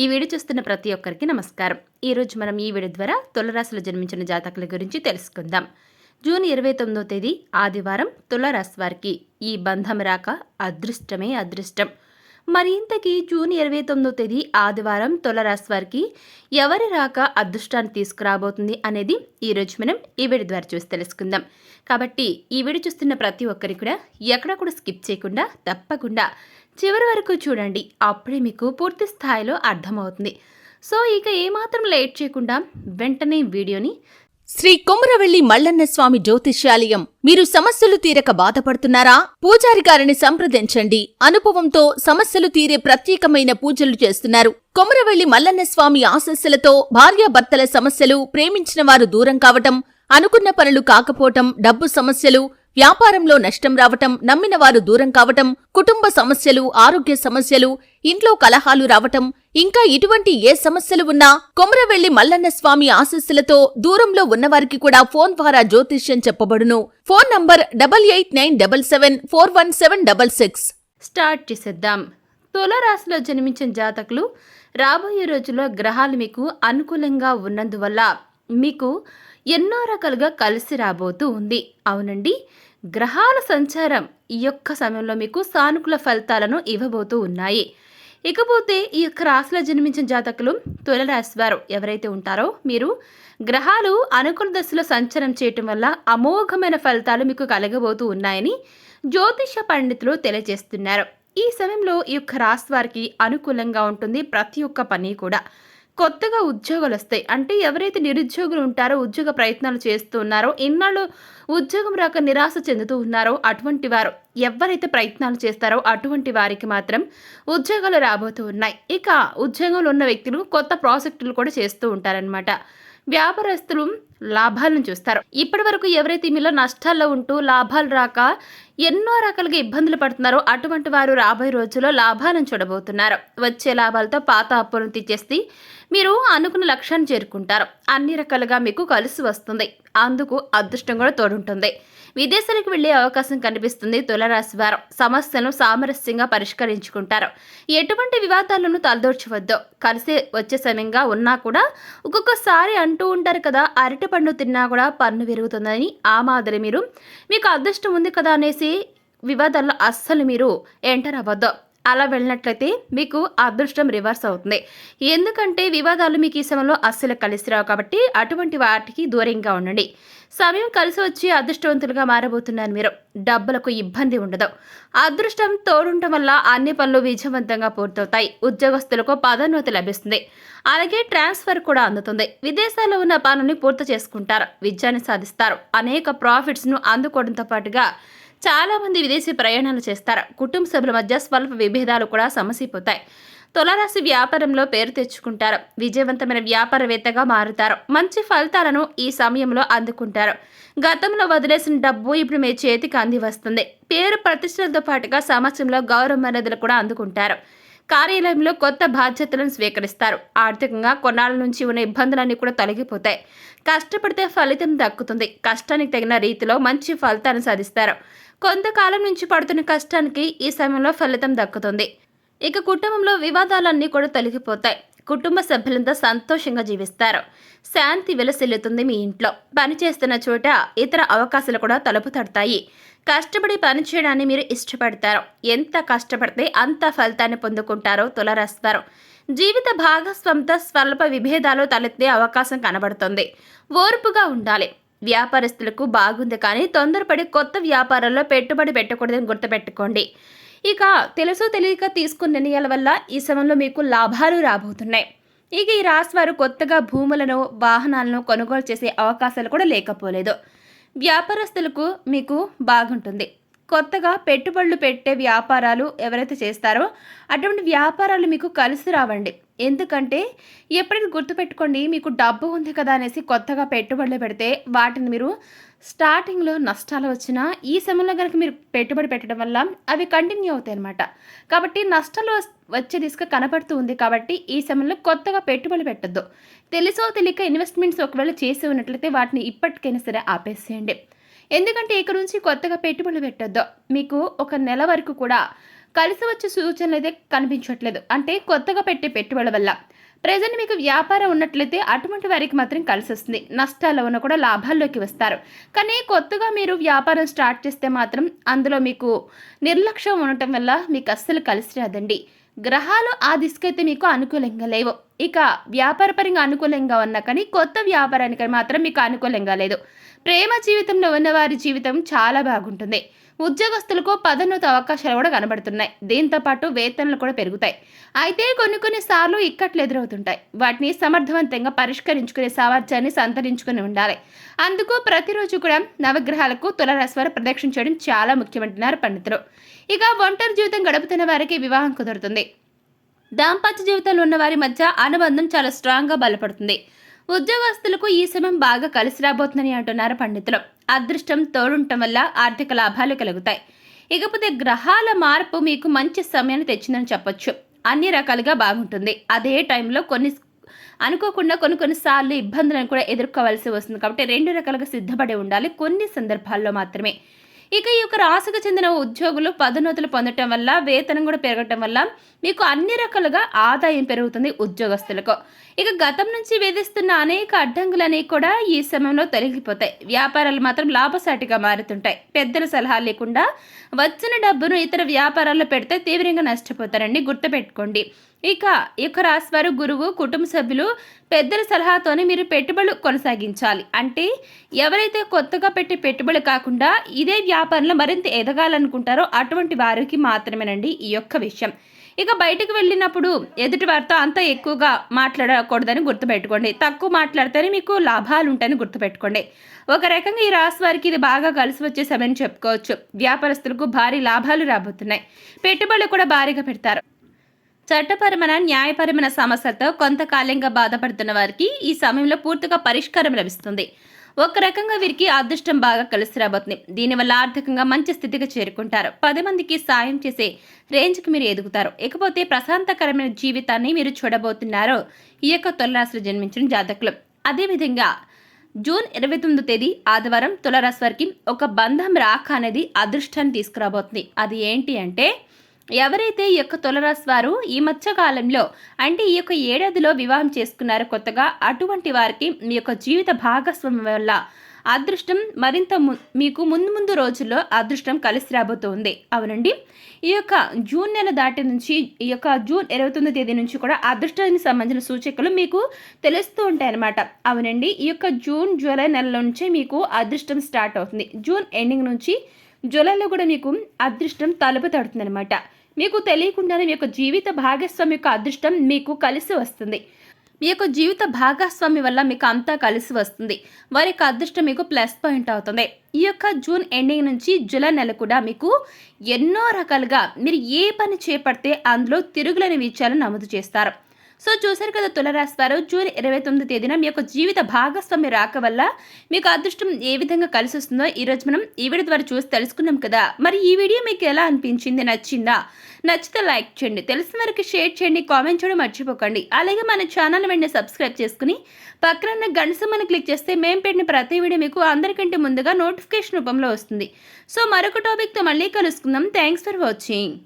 ఈ వీడియో చూస్తున్న ప్రతి ఒక్కరికి నమస్కారం. ఈరోజు మనం ఈ వీడియో ద్వారా తులరాశిలో జన్మించిన జాతకుల గురించి తెలుసుకుందాం. జూన్ ఇరవై తొమ్మిదో తేదీ ఆదివారం తులరాశి వారికి ఈ బంధం రాక అదృష్టమే అదృష్టం. మరి ఇంతకీ జూన్ ఇరవై తొమ్మిదో తేదీ ఆదివారం తులరాశి వారికి ఎవరి రాక అదృష్టాన్ని తీసుకురాబోతుంది అనేది ఈరోజు మనం ఈ వీడియో ద్వారా చూసి తెలుసుకుందాం. కాబట్టి ఈ వీడియో చూస్తున్న ప్రతి ఒక్కరికి కూడా ఎక్కడ కూడా స్కిప్ చేయకుండా తప్పకుండా చివరి వరకు చూడండి. అప్పుడే మీకు పూర్తి స్థాయిలో అర్థమవుతుంది. సో ఇక ఏమాత్రం లేట్ చేయకుండా వెంటనే వీడియోని శ్రీ కొమరవెల్లి మల్లన్న స్వామి జ్యోతిష్యాలయం మీరు సమస్యలు తీరక బాధపడుతున్నారా? పూజారి గారిని సంప్రదించండి. అనుభవంతో సమస్యలు తీరే ప్రత్యేకమైన పూజలు చేస్తున్నారు. కొమరవెల్లి మల్లన్న స్వామి ఆశస్సులతో భార్యాభర్తల సమస్యలు ప్రేమించిన వారు దూరం కావటం అనుకున్న పనులు కాకపోవటం డబ్బు సమస్యలు వ్యాపారంలో నష్టం రావటం నమ్మిన వారు దూరం కావటం కుటుంబ సమస్యలు ఆరోగ్య సమస్యలు ఇంట్లో కలహాలు రావటం ఇంకా ఇటువంటి ఏ సమస్యలు ఉన్నా కొమరవెల్లి మల్లన్న స్వామి ఆశస్సులతో దూరంలో ఉన్నవారికి కూడా ఫోన్ ద్వారా జ్యోతిష్యం చెప్పబడును. Phone number double eight nine double seven four one seven double six. Start చేసేద్దాం. తులరాశిలో జన్మించిన జాతకులు రాబోయే రోజుల్లో గ్రహాలు మీకు అనుకూలంగా ఉన్నందువల్ల మీకు ఎన్నో రకాలుగా కలిసి రాబోతూ ఉంది. అవునండి గ్రహాల సంచారం ఈ యొక్క సమయంలో మీకు సానుకూల ఫలితాలను ఇవ్వబోతూ ఉన్నాయి. ఇకపోతే ఈ యొక్క రాశిలో జన్మించిన జాతకులు తులరాశి వారు ఎవరైతే ఉంటారో మీరు గ్రహాలు అనుకూల దశలో సంచారం చేయటం వల్ల అమోఘమైన ఫలితాలు మీకు కలగబోతూ ఉన్నాయని జ్యోతిష పండితులు తెలియజేస్తున్నారు. ఈ సమయంలో ఈ యొక్క రాశి వారికి అనుకూలంగా ఉంటుంది ప్రతి ఒక్క పని కూడా. కొత్తగా ఉద్యోగాలు వస్తాయి అంటే ఎవరైతే నిరుద్యోగులు ఉంటారో ఉద్యోగ ప్రయత్నాలు చేస్తూ ఉన్నారో ఇన్నాళ్ళు ఉద్యోగం రాక నిరాశ చెందుతూ ఉన్నారో అటువంటి వారు ఎవరైతే ప్రయత్నాలు చేస్తారో అటువంటి వారికి మాత్రం ఉద్యోగాలు రాబోతూ ఉన్నాయి. ఇక ఉద్యోగంలో ఉన్న వ్యక్తులు కొత్త ప్రాజెక్టులు కూడా చేస్తూ ఉంటారనమాట వ్యాపారస్తులు లాభాలను చూస్తారు. ఇప్పటి వరకు ఎవరైతే మీలో నష్టాల్లో ఉంటూ లాభాలు రాక ఎన్నో రకాలుగా ఇబ్బందులు పడుతున్నారో అటువంటి వారు రాబోయే రోజుల్లో లాభాలను చూడబోతున్నారు. వచ్చే లాభాలతో పాత అప్పులను తీసేసి మీరు అనుకున్న లక్ష్యాన్ని చేరుకుంటారు. అన్ని రకాలుగా మీకు కలిసి వస్తుంది. అందుకు అదృష్టం కూడా తోడుంటుంది. విదేశాలకు వెళ్ళే అవకాశం కనిపిస్తుంది తులరాశి వారు. సమస్యలను సామరస్యంగా పరిష్కరించుకుంటారు. ఎటువంటి వివాదాలను తలదోర్చవద్దు. కలిసి వచ్చే సమయంగా ఉన్నా కూడా ఒక్కొక్కసారి అంటూ ఉంటారు కదా అరటిపండు తిన్నా కూడా పన్ను పెరుగుతుందని ఆ మాదిరి మీరు మీకు అదృష్టం ఉంది కదా అనేసి వివాదాల్లో అస్సలు మీరు ఎంటర్ అవ్వద్దు. అలా వెళ్ళినట్లయితే మీకు అదృష్టం రివర్స్ అవుతుంది. ఎందుకంటే వివాదాలు మీకు ఈ సమయంలో అస్సలు కలిసి రావు కాబట్టి అటువంటి వాటికి దూరంగా ఉండండి. సమయం కలిసి వచ్చి అదృష్టవంతులుగా మారబోతున్నారు మీరు. డబ్బులకు ఇబ్బంది ఉండదు. అదృష్టం తోడుండటం వల్ల అన్ని పనులు విజయవంతంగా పూర్తవుతాయి. ఉద్యోగస్తులకు పదోన్నతి లభిస్తుంది. అలాగే ట్రాన్స్ఫర్ కూడా అందుతుంది. విదేశాల్లో ఉన్న పనుల్ని పూర్తి చేసుకుంటారు. విజయాన్ని సాధిస్తారు. అనేక ప్రాఫిట్స్ను అందుకోవడంతో పాటుగా చాలా మంది విదేశీ ప్రయాణాలు చేస్తారు. కుటుంబ సభ్యుల మధ్య స్వల్ప విభేదాలు కూడా సమసిపోతాయి. తులారాశి వ్యాపారంలో పేరు తెచ్చుకుంటారు. విజయవంతమైన వ్యాపారవేత్తగా మారుతారు. మంచి ఫలితాలను ఈ సమయంలో అందుకుంటారు. గతంలో వదిలేసిన డబ్బు ఇప్పుడు మీ చేతికి అంది వస్తుంది. పేరు ప్రతిష్టలతో పాటుగా సమాజంలో గౌరవ మర్యాదలు కూడా అందుకుంటారు. కార్యాలయంలో కొత్త బాధ్యతలను స్వీకరిస్తారు. ఆర్థికంగా కొన్నాళ్ళ నుంచి ఉన్న ఇబ్బందులన్నీ కూడా తొలగిపోతాయి. కష్టపడితే ఫలితం దక్కుతుంది. కష్టానికి తగిన రీతిలో మంచి ఫలితాన్ని సాధిస్తారు. కొంతకాలం నుంచి పడుతున్న కష్టానికి ఈ సమయంలో ఫలితం దక్కుతుంది. ఇక కుటుంబంలో వివాదాలన్నీ కూడా తొలగిపోతాయి. కుటుంబ సభ్యులంతా సంతోషంగా జీవిస్తారు. శాంతి విలసిల్లుతుంది మీ ఇంట్లో. పని చేస్తున్న చోట ఇతర అవకాశాలు కూడా తలుపు తడతాయి. కష్టపడి పని చేయడాన్ని మీరు ఇష్టపడతారు. ఎంత కష్టపడితే అంత ఫలితాన్ని పొందుకుంటారో తులరేస్తారు జీవిత భాగస్వామితో స్వల్ప విభేదాలు తలెత్తే అవకాశం కనబడుతుంది. ఓర్పుగా ఉండాలి. వ్యాపారస్తులకు బాగుంది కానీ తొందరపడి కొత్త వ్యాపారాల్లో పెట్టుబడి పెట్టకూడదని గుర్తుపెట్టుకోండి. ఇక తెలుసో తెలియక తీసుకున్న నిర్ణయాల వల్ల ఈ సమయంలో మీకు లాభాలు రాబోతున్నాయి. ఇక ఈ రాశి వారు కొత్తగా భూములను వాహనాలను కొనుగోలు చేసే అవకాశాలు కూడా లేకపోలేదు. వ్యాపారస్తులకు మీకు బాగుంటుంది. కొత్తగా పెట్టుబడులు పెట్టే వ్యాపారాలు ఎవరైతే చేస్తారో అటువంటి వ్యాపారాలు మీకు కలిసి రావండి. ఎందుకంటే ఎప్పటికీ గుర్తుపెట్టుకోండి మీకు డబ్బు ఉంది కదా అనేసి కొత్తగా పెట్టుబడులు పెడితే వాటిని మీరు స్టార్టింగ్లో నష్టాలు వచ్చినా ఈ సమయంలో కనుక మీరు పెట్టుబడి పెట్టడం వల్ల అవి కంటిన్యూ అవుతాయి అనమాట కాబట్టి నష్టాలు వచ్చే దిశగా కనపడుతూ ఉంది కాబట్టి ఈ సమయంలో కొత్తగా పెట్టుబడి పెట్టద్దు. తెలుసో తెలియక ఇన్వెస్ట్మెంట్స్ ఒకవేళ చేసి ఉన్నట్లయితే వాటిని ఇప్పటికైనా సరే ఆపేసేయండి. ఎందుకంటే ఇక నుంచి కొత్తగా పెట్టుబడులు పెట్టొద్దు. మీకు ఒక నెల వరకు కూడా కలిసి వచ్చే సూచనలు అయితే కనిపించట్లేదు. అంటే కొత్తగా పెట్టే పెట్టుబడుల వల్ల. ప్రజెంట్ మీకు వ్యాపారం ఉన్నట్లయితే అటువంటి వారికి మాత్రం కలిసి వస్తుంది. నష్టాల్లో ఉన్న కూడా లాభాల్లోకి వస్తారు. కానీ కొత్తగా మీరు వ్యాపారం స్టార్ట్ చేస్తే మాత్రం అందులో మీకు నిర్లక్ష్యం ఉండటం వల్ల మీకు అస్సలు కలిసి రాదండి. గ్రహాలు ఆ దిశకైతే మీకు అనుకూలంగా లేవు. ఇక వ్యాపారపరంగా అనుకూలంగా ఉన్నా కానీ కొత్త వ్యాపారానికి మాత్రం మీకు అనుకూలంగా లేదు. ప్రేమ జీవితంలో ఉన్నవారి జీవితం చాలా బాగుంటుంది. ఉద్యోగస్తులకు పదోన్నత అవకాశాలు కూడా కనబడుతున్నాయి. దీంతో పాటు వేతనాలు కూడా పెరుగుతాయి. అయితే కొన్ని కొన్ని సార్లు ఇక్కట్లు ఎదురవుతుంటాయి. వాటిని సమర్థవంతంగా పరిష్కరించుకునే సామర్థ్యాన్ని సంతరించుకుని ఉండాలి. అందుకు ప్రతిరోజు కూడా నవగ్రహాలకు తులరాశివారు ప్రదక్షిణ చేయడం చాలా ముఖ్యమంటున్నారు పండితులు. ఇక ఒంటరి జీవితం గడుపుతున్న వారికి వివాహం కుదురుతుంది. దాంపత్య జీవితంలో ఉన్న వారి మధ్య అనుబంధం చాలా స్ట్రాంగ్గా బలపడుతుంది. ఉద్యోగస్తులకు ఈ సమయం బాగా కలిసి రాబోతుందని అంటున్నారు పండితులు. అదృష్టం తోడుంటం వల్ల ఆర్థిక లాభాలు కలుగుతాయి. ఇకపోతే గ్రహాల మార్పు మీకు మంచి సమయాన్ని తెచ్చిందని చెప్పొచ్చు. అన్ని రకాలుగా బాగుంటుంది. అదే టైంలో కొన్ని అనుకోకుండా కొన్ని కొన్నిసార్లు ఇబ్బందులను కూడా ఎదుర్కోవాల్సి వస్తుంది. కాబట్టి రెండు రకాలుగా సిద్ధపడి ఉండాలి. కొన్ని సందర్భాల్లో మాత్రమే. ఇక ఈ యొక్క రాశికి చెందిన ఉద్యోగులు పదోన్నతులు పొందటం వల్ల వేతనం కూడా పెరగటం వల్ల మీకు అన్ని రకాలుగా ఆదాయం పెరుగుతుంది ఉద్యోగస్తులకు. ఇక గతం నుంచి వేధిస్తున్న అనేక అడ్డంకులన్నీ కూడా ఈ సమయంలో తొలగిపోతాయి. వ్యాపారాలు మాత్రం లాభసాటిగా మారుతుంటాయి. పెద్దల సలహా లేకుండా వచ్చిన డబ్బును ఇతర వ్యాపారాల్లో పెడితే తీవ్రంగా నష్టపోతారండి గుర్తుపెట్టుకోండి. ఇక ఈ యొక్క రాశి వారు గురువు కుటుంబ సభ్యులు పెద్దల సలహాతోనే మీరు పెట్టుబడులు కొనసాగించాలి. అంటే ఎవరైతే కొత్తగా పెట్టే పెట్టుబడులు కాకుండా ఇదే వ్యాపారంలో మరింత ఎదగాలనుకుంటారో అటువంటి వారికి మాత్రమేనండి ఈ యొక్క విషయం. ఇక బయటకు వెళ్ళినప్పుడు ఎదుటి వారితో అంత ఎక్కువగా మాట్లాడకూడదని గుర్తుపెట్టుకోండి. తక్కువ మాట్లాడితేనే మీకు లాభాలు ఉంటాయని గుర్తుపెట్టుకోండి. ఒక రకంగా ఈ రాశి వారికి ఇది బాగా కలిసి వచ్చే సమయం చెప్పుకోవచ్చు. వ్యాపారస్తులకు భారీ లాభాలు రాబోతున్నాయి. పెట్టుబడులు కూడా భారీగా పెడతారు. చట్టపరమైన న్యాయపరమైన సమస్యలతో కొంతకాలంగా బాధపడుతున్న వారికి ఈ సమయంలో పూర్తిగా పరిష్కారం లభిస్తుంది. ఒక రకంగా వీరికి అదృష్టం బాగా కలిసి రాబోతుంది. దీనివల్ల ఆర్థికంగా మంచి స్థితికి చేరుకుంటారు. పది మందికి సాయం చేసే రేంజ్కి మీరు ఎదుగుతారు. ఇకపోతే ప్రశాంతకరమైన జీవితాన్ని మీరు చూడబోతున్నారు ఈ యొక్క తొలరాశిలో జన్మించిన జాతకులు. అదేవిధంగా జూన్ ఇరవై తొమ్మిదో తేదీ ఆదివారం తులరాశి వారికి ఒక బంధం రాక అనేది అదృష్టాన్ని తీసుకురాబోతుంది. అది ఏంటి అంటే ఎవరైతే ఈ యొక్క తులరాశి వారు ఈ మధ్యకాలంలో అంటే ఈ యొక్క ఏడాదిలో వివాహం చేసుకున్నారో కొత్తగా అటువంటి వారికి మీ యొక్క జీవిత భాగస్వామ్యం వల్ల అదృష్టం మరింత ము- మీకు ముందు ముందు రోజుల్లో అదృష్టం కలిసి రాబోతోంది. అవునండి? ఈ యొక్క జూన్ నెల దాటి నుంచి ఈ యొక్క జూన్ ఇరవై తొమ్మిది తేదీ నుంచి కూడా అదృష్టానికి సంబంధించిన సూచికలు మీకు తెలుస్తూ ఉంటాయి అన్నమాట. అవునండి? ఈ యొక్క జూన్ జూలై నెల నుంచి మీకు అదృష్టం స్టార్ట్ అవుతుంది. జూన్ ఎండింగ్ నుంచి జూలైలో కూడా మీకు అదృష్టం తలుపు తడుతుంది అనమాట మీకు తెలియకుండానే మీ యొక్క జీవిత భాగస్వామి యొక్క అదృష్టం మీకు కలిసి వస్తుంది. మీ యొక్క జీవిత భాగస్వామి వల్ల మీకు అంతా కలిసి వస్తుంది. వారి యొక్క అదృష్టం మీకు ప్లస్ పాయింట్ అవుతుంది. ఈ యొక్క జూన్ ఎండింగ్ నుంచి జూలై నెల కూడా మీకు ఎన్నో రకాలుగా మీరు ఏ పని చేపడితే అందులో తిరుగులేని విషయాలు నమోదు చేస్తారు. సో చూశారు కదా తులరాశి వారు జూన్ ఇరవై తొమ్మిది తేదీన మీ యొక్క జీవిత భాగస్వామి రాక వల్ల మీకు అదృష్టం ఏ విధంగా కలిసి వస్తుందో ఈరోజు మనం ఈ వీడియో ద్వారా చూసి తెలుసుకున్నాం కదా. మరి ఈ వీడియో మీకు ఎలా అనిపించింది నచ్చిందా? నచ్చితే లైక్ చేయండి తెలిసిన వరకు షేర్ చేయండి కామెంట్ చేయడం మర్చిపోకండి. అలాగే మన ఛానల్ వెంటనే సబ్స్క్రైబ్ చేసుకుని పక్కన ఉన్న గంట క్లిక్ చేస్తే మేము పెట్టిన ప్రతి వీడియో మీకు అందరికంటే ముందుగా నోటిఫికేషన్ రూపంలో వస్తుంది. సో మరొక టాపిక్తో మళ్ళీ కలుసుకుందాం. Thanks for watching.